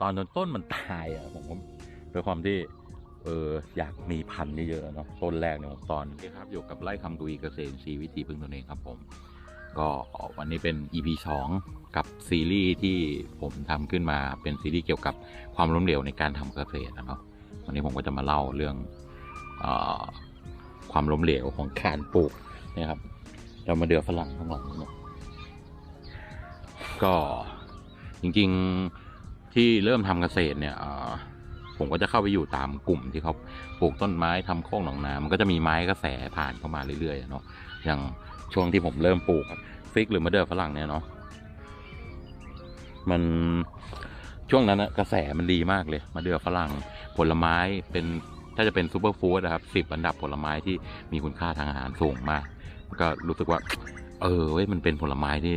ตอนจนต้นมันตายอะผมด้วยความที่เอออยากมีพันธุ์เยอะๆเนาะต้นแรกเนี่ยตอนนี้ครับอยู่กับไร่คำดุยเกษตรอินทรีวิธีพึ่งตนเองครับผม ก็วันนี้เป็น EP 2 กับซีรีส์ที่ผมทำขึ้นมาเป็นซีรีส์เกี่ยวกับความล้มเหลวในการทำเกษตรนะเนาะวันนี้ผมก็จะมาเล่าเรื่องอความล้มเหลวของการปลูกนี่ยครับเรามาเดือฝรั่งข้างหลังเนี่ยก็จริงๆ ที่เริ่มทำเกษตรเนี่ยผมก็จะเข้าไปอยู่ตามกลุ่มที่เขาปลูกต้นไม้ทำโค้งหนองนามันก็จะมีไม้กระแสผ่านเข้ามาเรื่อยๆเนาะอย่างช่วงที่ผมเริ่มปลูกฟิกหรือมะเดื่อฝรั่งเนี่ยเนาะมันช่วงนั้นนะกระแสมันดีมากเลยมะเดื่อฝรั่งผลไม้เป็นถ้าจะเป็นซูเปอร์ฟู้ดนะครับสิบอันดับผลไม้ที่มีคุณค่าทางอาหารสูงมากก็รู้สึกว่า เออเว้ยมันเป็นผลไม้ที่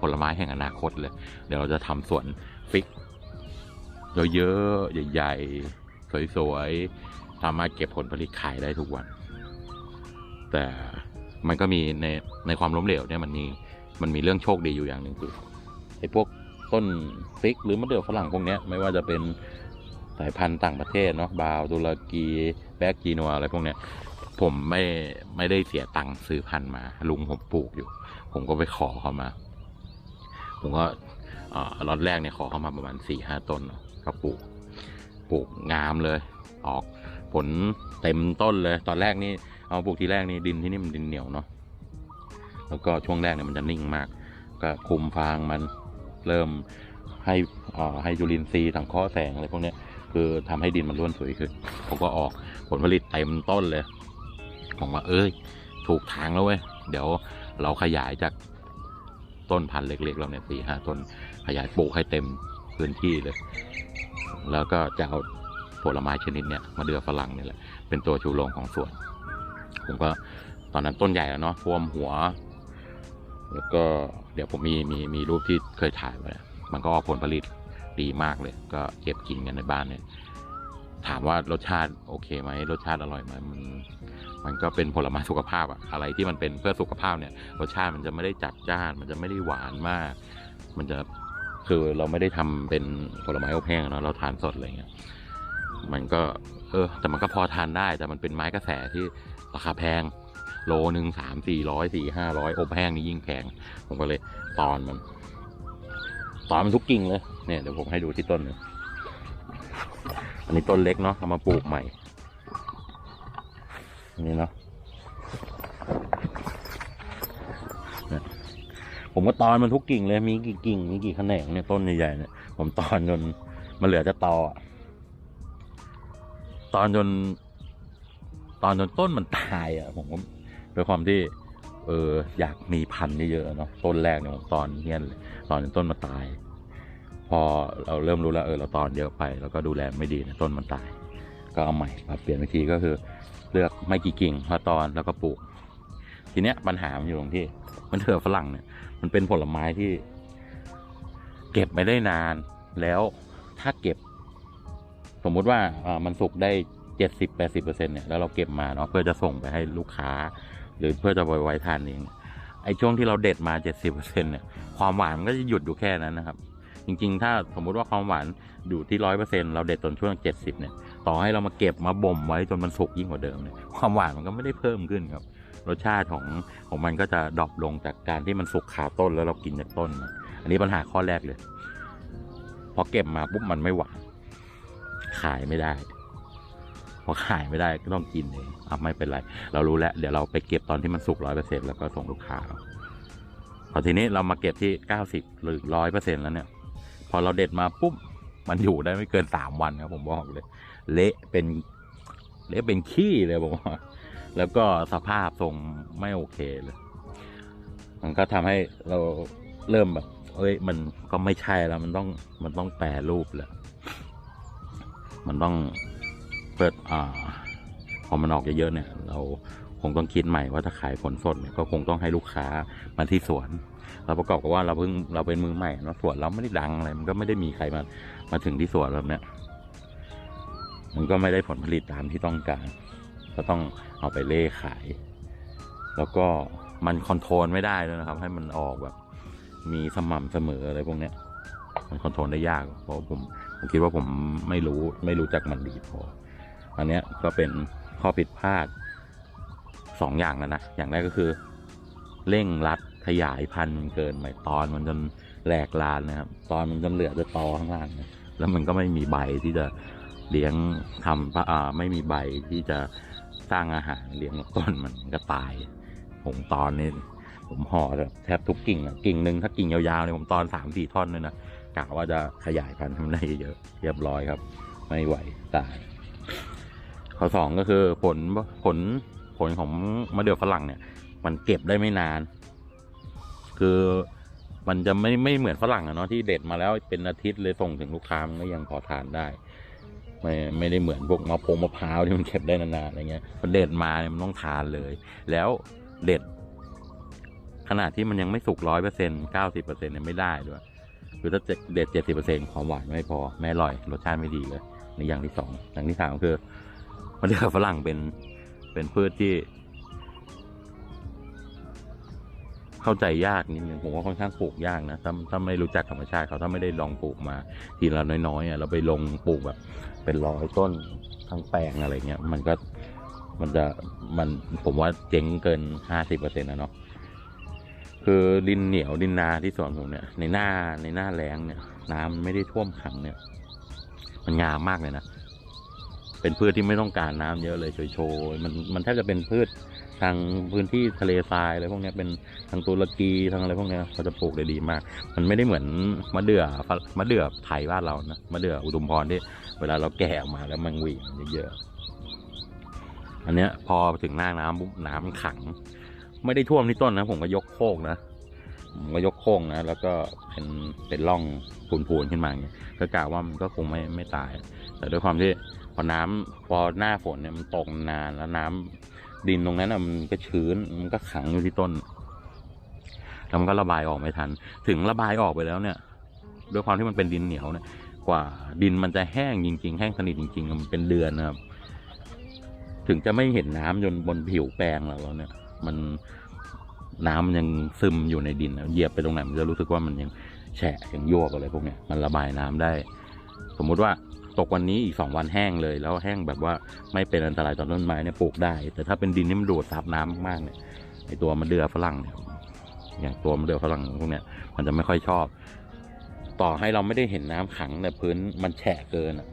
ผลไม้แห่งอนาคตเลย เดี๋ยวเราจะทำสวนฟิก เยอะๆใหญ่ๆ สวยๆ สามารถเก็บผลผลิตขายได้ทุกวัน แต่มันก็มีในในความล้มเหลวเนี่ยมันมีมันมีเรื่องโชคดีอยู่อย่างหนึ่งคือไอ้พวกต้นฟิกหรือมะเดื่อฝรั่งพวกเนี้ยไม่ว่าจะเป็นสายพันธุ์ต่างประเทศเนาะบาวตุรกีแบกกีนัวอะไรพวกเนี้ยผมไม่ไม่ได้เสียตังค์ซื้อพันธุ์มา ลุงผมปลูกอยู่ ผมก็ไปขอเขามา ผมก็ ล็อตแรกเนี่ยขอเข้ามาประมาณสี่ห้าต้นก็ปลูกปลูกงามเลย ออกผลเต็มต้นเลย ตอนแรกนี่เอาปลูกทีแรกนี่ดินที่นี่มันดินเหนียวเนาะแล้วก็ช่วงแรกเนี่ยมันจะนิ่งมาก ก็คุมฟางมันเริ่มให้อ่าให้จุลินทรีย์สังเคราะห์แสงอะไรพวกเนี้ยคือทำให้ดินมันร่วนสวยขึ้นผมก็ออกผลผลิตเต็มต้นเลยผมว่าเอ้ย ถูกทางแล้วเว้ยเดี๋ยวเราขยายจาก ต้นพันธุ์เล็กๆเราเนี่ยสี่ห้าต้นขยายปลูกให้เต็มพื้นที่เลย แล้วก็จะเอาผลไม้ชนิดเนี้ยมาเดือฝรั่งเนี่ยแหละเป็นตัวชูโรงของสวน ผมก็ตอนนั้นต้นใหญ่แล้วเนาะท่วมหัว แล้วก็เดี๋ยวผมมีมีมีรูปที่เคยถ่ายไว้มันก็ออกผลผลิตดีมากเลย ก็เก็บกินกันในบ้านเนี่ย ถามว่ารสชาติโอเคไหมรสชาติอร่อยไหมมัน มันก็เป็นผลไม้สุขภาพอะอะไรที่มันเป็นเพื่อสุขภาพเนี่ยรสชาติมันจะไม่ได้จัดจ้าน มันจะไม่ได้หวานมาก มันจะคือเราไม่ได้ทำเป็นผลไม้อบแห้งเนาะเราทานสดอะไรเงี้ยมันก็เออแต่มันก็พอทานได้แต่มันเป็นไม้กระแสที่ราคาแพงโลหนึ่งสามสี่ร้อยสี่ห้าร้อยอบแห้งนี่ยิ่งแพง ผมก็เลยตอนมัน ตอนมันทุกกิ่งเลยเนี่ยเดี๋ยวผมให้ดูที่ต้นนึงอันนี้ต้นเล็กเนาะเอามาปลูกใหม่ นนี้เนาะผมก็ตอนมันทุกกิ่งเลยมีกี่กิ่งมีกี่แขนงเนี่ยต้นใหญ่ๆเนี่ยผมตอนจนมันเหลือจะตออะตอนจน ตอนจนต้นมันตายอะ ผมก็ด้วยความที่ เอออยากมีพันธุ์เยอะๆเนาะต้นแรกเนี่ยผมตอนเงี้ยเลยตอนจนต้นมันตาย พอเราเริ่มรู้แล้วเออเราตอนเยอะไป แล้วก็ดูแลไม่ดีเนี่ยต้นมันตาย ก็เอาใหม่ปรับเปลี่ยนวิธีก็คือ เลือกไม่กี่กิ่งพอตอนแล้วก็ปลูก ทีเนี้ยปัญหามันอยู่ตรงที่มันเถื่อฝรั่งเนี่ย มันเป็นผลไม้ที่ เก็บไม่ได้นานแล้วถ้าเก็บ สมมุติว่ามันสุกได้เจ็ดสิบแปดสิบเปอร์เซ็นเนี่ยแล้วเราเก็บมาเนาะเพื่อจะส่งไปให้ลูกค้า หรือเพื่อจะไว้ไว้ทานเองไอ้ช่วงที่เราเด็ดมาเจ็ดสิบเปอร์เซ็นเนี่ยความหวานมันก็จะหยุดอยู่แค่นั้นนะครับ จริง ๆ ถ้าสมมุติว่าความหวานอยู่ที่ร้อยเปอร์เซ็นเราเด็ดตอนช่วงเจ็ดสิบเนี่ย ต่อให้เรามาเก็บมาบ่มไว้จนมันสุกยิ่งกว่าเดิมเนี่ยความหวานมันก็ไม่ได้เพิ่มขึ้นครับ รสชาติของของมันก็จะดรอปลงจากการที่มันสุกขาต้นแล้วเรากินจากต้น อันนี้ปัญหาข้อแรกเลย พอเก็บมาปุ๊บมันไม่หวานขายไม่ได้ พอขายไม่ได้ก็ต้องกินเองอะไม่เป็นไร เรารู้แล้ว เดี๋ยวเราไปเก็บตอนที่มันสุกร้อยเปอร์เซ็นแล้วก็ส่งลูกค้าเอาพอทีนี้เรามาเก็บที่เก้าสิบหรือร้อยเปอร์เซ็นแล้วเนี่ย พอเราเด็ดมาปุ๊บ มันอยู่ได้ไม่เกินสามวันครับ ผมบอกเลย เละเป็นเละเป็นขี้เลยผมว่าแล้วก็สภาพทรงไม่โอเคเลย มันก็ทำให้เราเริ่มแบบ เอ้ย มันก็ไม่ใช่แล้ว มันต้องมันต้องแปรรูปแล้ว มันต้องเปิดอ่าพอมันออกเยอะๆเนี่ย เรา งต้องคิดใหม่ว่าถ้าขายผลสดเนี่ยก็คงต้องให้ลูกค้ามาที่สวนเราประกอบกับว่าเราเพิ่งเราเป็นมือใหม่เนอะสวนเราไม่ได้ดังอะไรมันก็ไม่ได้มีใครมามาถึงที่สวนแบบเนี้ยมันก็ไม่ได้ผลผลิตตามที่ต้องการ ก็ต้องเอาไปเล่ขาย แล้วก็มันคอนโทรลไม่ได้ด้วยนะครับ ให้มันออกแบบ มีสม่ำเสมออะไรพวกเนี้ย มันคอนโทรลได้ยากเพราะผมผผมคิดว่าผมไม่รู้ไม่รู้จักมันดีพออันเนี้ยก็เป็นข้อผิดพลาด สองอย่างแล้วนะ อย่างแรกก็คือ เร่งรัดขยายพันธุ์เกินไปตอนมันจนแหลกลานนะครับ ตอนมันจนเหลือแต่ตอข้างล่างนะแล้วมันก็ไม่มีใบที่จะเลี้ยงทำอ่าไม่มีใบที่จะสร้างอาหารเลี้ยงต้นมันก็ตายผมตอนนี้ผมห่อแทบทุกกิ่งอะกิ่งหนึ่งถ้ากิ่งยาวๆเนี่ยผมตอนสามสี่ท่อนเลยนะกะว่าจะขยายพันธุ์ทำได้เยอะเรียบร้อยครับ ไม่ไหวตายข้อสองก็คือผลผล ผลของมะเดื่อฝรั่งเนี่ย มันเก็บได้ไม่นาน คือมันจะไม่ไม่เหมือนฝรั่งอะเนาะที่เด็ดมาแล้วเป็นอาทิตย์เลยส่งถึงลูกค้ามันก็ยังพอทานได้ ไม่ไม่ได้เหมือนพวกมะพงมะพร้าวที่มันเก็บได้นานๆอะไรเงี้ยพอเด็ดมาเนี่ยมันต้องทานเลย แล้วเด็ด ขนาดที่มันยังไม่สุกร้อยเปอร์เซ็นต์เก้าสิบเปอร์เซ็นต์เนี่ยไม่ได้ด้วยคือถ้าเด็ดเจ็ดสิบเปอร์เซ็นต์ความหวานไม่พอไม่อร่อยรสชาติไม่ดีเลยในอย่างที่สองอย่างที่สามคือมะเดื่อฝรั่งเป็น เป็นพืชที่ เข้าใจยากนิดนึงผมว่าค่อนข้างปลูกยากนะถ้าถ้าไม่รู้จักธรรมชาติเขาถ้าไม่ได้ลองปลูกมา ทีละน้อยๆอะเราไปลงปลูกแบบ เป็นร้อยต้นทั้งแปลงอะไรเงี้ยมันก็มันจะมันผมว่าเจ๊งเกินห้าสิบเปอร์เซ็นต์นะเนาะคือดินเหนียวดินนาที่สวนผมเนี่ยในหน้าในหน้าแล้งเนี่ย น้ำไม่ได้ท่วมขังเนี่ย มันงามมากเลยนะ เป็นพืชที่ไม่ต้องการน้ำเยอะเลยโชยๆมันมันแทบจะเป็นพืชทางพื้นที่ทะเลทรายอะไรพวกนี้เป็นทางตุรกีทางอะไรพวกนี้เขาจะปลูกได้ดีมาก มันไม่ได้เหมือนมะเดื่อมะเดื่อไทยบ้านเรานะมะเดื่ออุดมพรที่เวลาเราแก่ออกมาแล้วมันหวีเยอะๆอันเนี้ยพอถึงหน้าน้ำปุ๊บน้ำขัง ไม่ได้ท่วมที่ต้นนะ ผมก็ยกโคกนะผมก็ยกโค้งนะ แล้วก็เป็นเป็นร่องปูนๆขึ้นมาเงี้ยก็กล่าวว่ามันก็คงไม่ไม่ตาย แต่ด้วยความที่ พอน้ำพอหน้าฝนเนี่ยมันตกนานแล้วน้ำดินตรงนั้นอะมันก็ชื้นมันก็ขังอยู่ที่ต้นแล้วมันก็ระบายออกไม่ทัน ถึงระบายออกไปแล้วเนี่ย ด้วยความที่มันเป็นดินเหนียวเนี่ยกว่าดินมันจะแห้งจริง ๆ แห้งสนิทจริง ๆ มันเป็นเดือนนะครับ ถึงจะไม่เห็นน้ำจนบนผิวแปลงเราแล้วเนี่ย มันน้ำมันยังซึมอยู่ในดินเหยียบไปตรงไหนมันจะรู้สึกว่ามันยังแฉะยังยกอะไรพวกเนี้ยมันระบายน้ำได้ สมมุติว่า ตกวันนี้อีกสองวันแห้งเลย แล้วแห้งแบบว่าไม่เป็นอันตรายต่อต้นไม้เนี่ยปลูกได้ แต่ถ้าเป็นดินที่มันดูดซับน้ำมากๆเนี่ยไอตัวมะเดื่อฝรั่งเนี่ยอย่างตัวมะเดื่อฝรั่งพวกเนี้ยมันจะไม่ค่อยชอบ ต่อให้เราไม่ได้เห็นน้ำขังในพื้นมันแฉะเกินอะ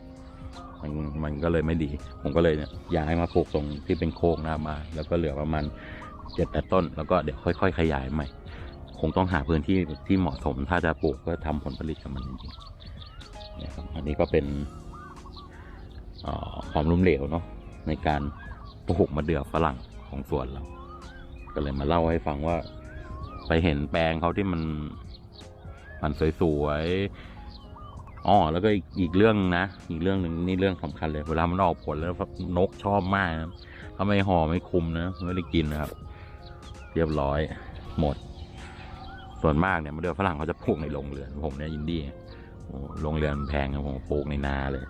มันมันก็เลยไม่ดี ผมก็เลยเนี่ยย้ายมาปลูกตรงที่เป็นโคกหน้ามา แล้วก็เหลือประมาณเจ็ดแปดต้น แล้วก็เดี๋ยวค่อย ๆ ขยายใหม่ คงต้องหาพื้นที่ที่เหมาะสม ถ้าจะปลูกเพื่อทำผลผลิตกับมันจริงๆนี่ครับ อันนี้ก็เป็น ความล้มเหลวเนาะในการปลูกมะเดื่อฝรั่งของสวนเรา ก็เลยมาเล่าให้ฟังว่า ไปเห็นแปลงเขาที่มันมันสวยๆอ๋อแล้วก็อีกเรื่องนะ อีกเรื่องหนึ่งนี่เรื่องสำคัญเลยเวลามันออกผลแล้วนกชอบมากนะถ้าไม่ห่อไม่คุมนะไม่ได้กินนะครับ เรียบร้อยหมด ส่วนมากเนี่ยมะเดื่อฝรั่งเขาจะปลูกในโรงเรือนผมเนี่ยอินดี้โอ้โรงเรือนแพงนะผมปลูกในนาเลย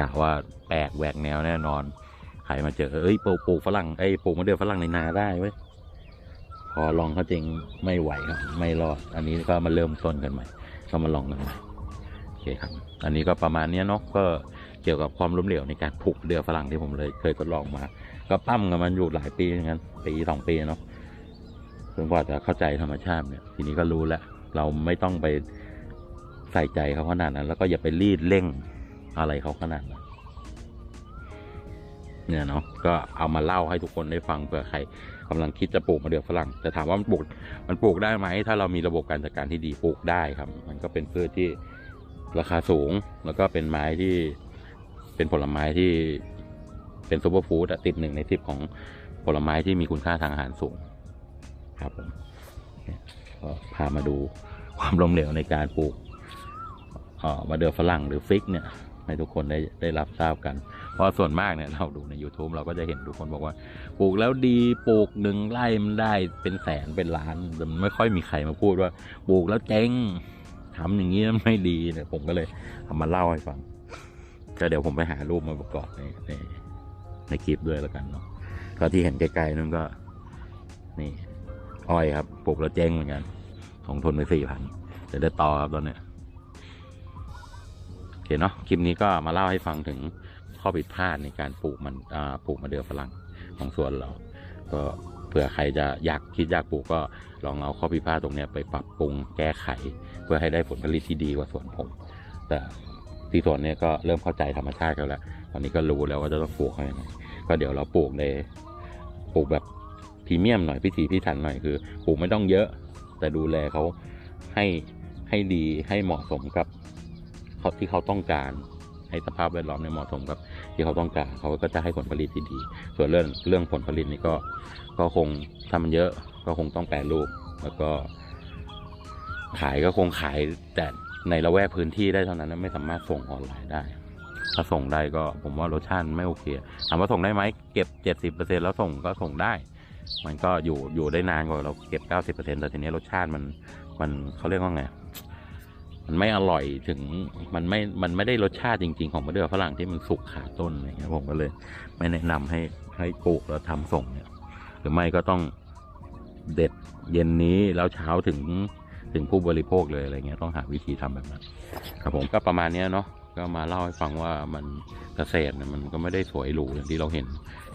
กะว่าแปลกแหวกแนวแน่นอน ใครมาเจอ เอ้ยปลูกปลูกฝรั่งไอ้ปลูกมะเดื่อฝรั่งในนาได้เว้ยพอลองเขาจริงไม่ไหวครับ ไม่รอด อันนี้ก็มาเริ่มต้นกันใหม่ก็มาลองกันใหม่โอเคครับ อันนี้ก็ประมาณนี้เนาะก็เกี่ยวกับความล้มเหลวในการผูกเรือฝรั่งที่ผมเลยเคยทดลองมา ก็ปั้มกันมันอยู่หลายปีเหมือนกันปีสองปีเนาะจนกว่าจะเข้าใจธรรมชาติเนี่ย ทีนี้ก็รู้แล้ว เราไม่ต้องไปใส่ใจเขาขนาดนั้น แล้วก็อย่าไปรีดเร่ง อะไรเขาขนาดนั้นเนี่ยเนาะก็เอามาเล่าให้ทุกคนได้ฟังเผื่อใครกำลังคิดจะปลูกมะเดื่อฝรั่งแต่ถามว่ามันปลูกมันปลูกได้ไหมถ้าเรามีระบบการจัดการที่ดีปลูกได้ครับ มันก็เป็นพืชที่ราคาสูง แล้วก็เป็นไม้ที่เป็นผลไม้ที่เป็นซูเปอร์ฟู้ดติดหนึ่งในสิบของผลไม้ที่มีคุณค่าทางอาหารสูง ครับผมก็พามาดูความล้มเหลวในการปลูกมะเดื่อฝรั่งหรือฟิกเนี่ย ให้ทุกคนได้ได้รับทราบกัน เพราะส่วนมากเนี่ยเราดูใน YouTube เราก็จะเห็นทุกคนบอกว่าปลูกแล้วดีปลูกหนึ่งไร่มันได้เป็นแสนเป็นล้านแต่มันไม่ค่อยมีใครมาพูดว่าปลูกแล้วเจ๊งทำอย่างนี้ไม่ดีเนี่ยผมก็เลยเอามาเล่าให้ฟัง ก็เดี๋ยวผมไปหารูปมาประกอบในในในคลิปด้วยแล้วกันเนาะก็ที่เห็นไกลๆนั่นก็ นี่อ้อยครับปลูกแล้วเจ๊งเหมือนกันลงทุนไปสี่พันจะได้ต่อครับตอนเนี้ย เคเนาะคลิปนี้ก็มาเล่าให้ฟังถึงข้อผิดพลาดในการปลูกมันปลูกมะเดื่อฝรั่งของสวนเรา ก็เผื่อใครจะอยากคิดอยากปลูกก็ลองเอาข้อผิดพลาดตรงนี้ไปปรับปรุงแก้ไข เพื่อให้ได้ผลผลิตที่ดีกว่าสวนผม แต่ที่สวนเนี่ยก็เริ่มเข้าใจธรรมชาติกันแล้วตอนนี้ก็รู้แล้วว่าจะต้องปลูกยังไงก็เดี๋ยวเราปลูกในปลูกแบบพรีเมียมหน่อยพิถีพิถันหน่อยคือปลูกไม่ต้องเยอะ แต่ดูแลเขาให้ให้ดีให้เหมาะสมกับ เขาที่เขาต้องการให้สภาพแวดล้อมเนี่ยเหมาะสมกับที่เขาต้องการเขาก็จะให้ผลผลิตที่ดี ส่วนเรื่องเรื่องผลผลิตนี่ก็ก็คงถ้ามันเยอะก็คงต้องแปรรูปแล้วก็ ขายก็คงขายแต่ในละแวกพื้นที่ได้เท่านั้นไม่สามารถส่งออนไลน์ได้ ถ้าส่งได้ก็ผมว่ารสชาติไม่โอเคถามว่าส่งได้ไหมเก็บเจ็ดสิบเปอร์เซ็นแล้วส่งก็ส่งได้ มันก็อยู่อยู่ได้นานกว่าเราเก็บเก้าสิบเปอร์เซ็นแต่ทีนี้รสชาติมันมันเขาเรียกว่าไง มันไม่อร่อยถึงมันไม่ มันไม่ได้รสชาติจริง ๆ ของมะเดื่อฝรั่งที่มันสุกขาต้นอะไรเงี้ยผมก็เลย ไม่แนะนำให้ให้ปลูกแล้วทำส่งเนี่ย หรือไม่ก็ต้องเด็ดเย็นนี้แล้วเช้าถึงถึงผู้บริโภคเลยอะไรเงี้ยต้องหาวิธีทำแบบนั้นครับผมก็ประมาณเนี้ยเนาะก็มาเล่าให้ฟังว่ามันเกษตรเนี่ยมันก็ไม่ได้สวยหรูอย่างที่เราเห็น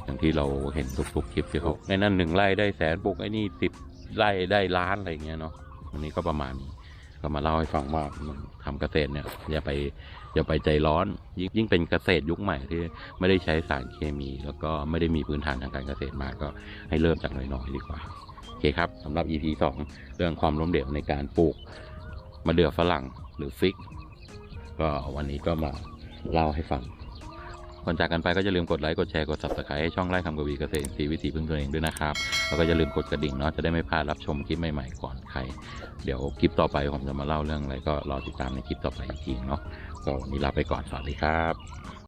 อย่างที่เราเห็นทุกๆคลิปที่เขาในนั้นหนึ่งไร่ได้แสนปลูกไอ้นี่สิบไร่ได้ล้านอะไรเงี้ยเนาะวันนี้ก็ประมาณนี้ ก็มาเล่าให้ฟังว่ามันทำเกษตรเนี่ยอย่าไปอย่าไปใจร้อนยิ่งยิ่งเป็นเกษตรยุคใหม่ที่ไม่ได้ใช้สารเคมี แล้วก็ไม่ได้มีพื้นฐานทางการเกษตรมากก็ให้เริ่มจากน้อยๆดีกว่าโอเคครับสำหรับ EP 2 เรื่องความล้มเหลวในการปลูกมะเดื่อฝรั่งหรือฟิก ก็วันนี้ก็มาเล่าให้ฟัง ก่อนจากกันไปก็อย่าลืมกดไลค์ กดแชร์ กด subscribe ให้ช่องไร่คำกวีเกษตรสีวิถีพึ่งตัวเองด้วยนะครับ แล้วก็อย่าลืมกดกระดิ่งเนาะ จะได้ไม่พลาดรับชมคลิปใหม่ๆก่อนใคร เดี๋ยวคลิปต่อไปผมจะมาเล่าเรื่องอะไรก็รอติดตามในคลิปต่อไปอีกทีเนาะ ก็วันนี้ลาไปก่อน สวัสดีครับ